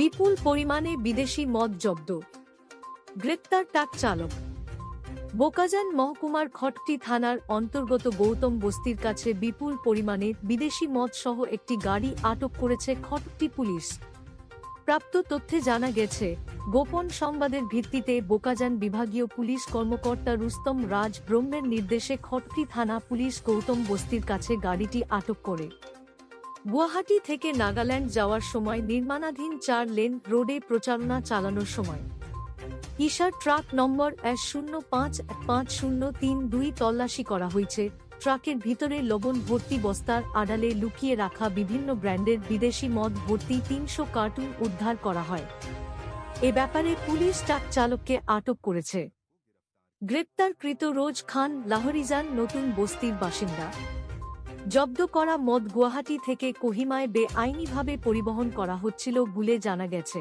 বিপুল পরিমাণে বিদেশি মদ জব্দ। গ্রেপ্তার ট্রাক চালক। বোকাজান মহকুমার খটটি থানার অন্তর্গত গৌতম বস্তির কাছে বিপুল পরিমাণে বিদেশি মদ সহ একটি গাড়ি আটক করেছে খটটি পুলিশ। প্রাপ্ত তথ্যে জানা গেছে, গোপন সংবাদের ভিত্তিতে বোকাজান বিভাগীয় পুলিশ কর্মকর্তা রুস্তম রাজ ব্রহ্মের নির্দেশে খটকি থানা পুলিশ গৌতম বস্তির কাছে গাড়িটি আটক করে। গুয়াহাটি থেকে নাগাল্যান্ড যাওয়ার সময় নির্মাণাধীন চার লেন রোডে প্রচারণা চালানোর সময়। ঈশার ট্রাক নম্বর এক শূন্য পাঁচ এক পাঁচ শূন্য তিন দুই তল্লাশি করা হয়েছে। ট্রাকের ভিতরে লবণ ভর্তি বস্তার আড়ালে লুকিয়ে রাখা বিভিন্ন ব্র্যান্ডের বিদেশি মদ ভর্তি তিনশো কার্টুন উদ্ধার করা হয়। এ ব্যাপারে পুলিশ ট্রাক চালককে আটক করেছে। গ্রেপ্তারকৃত রোজ খান লাহরিজান নতুন বস্তির বাসিন্দা। জব্দ করা মদ গুয়াহাটি থেকে কোহিমায় বেআইনিভাবে পরিবহন করা হচ্ছিল বলে জানা গেছে।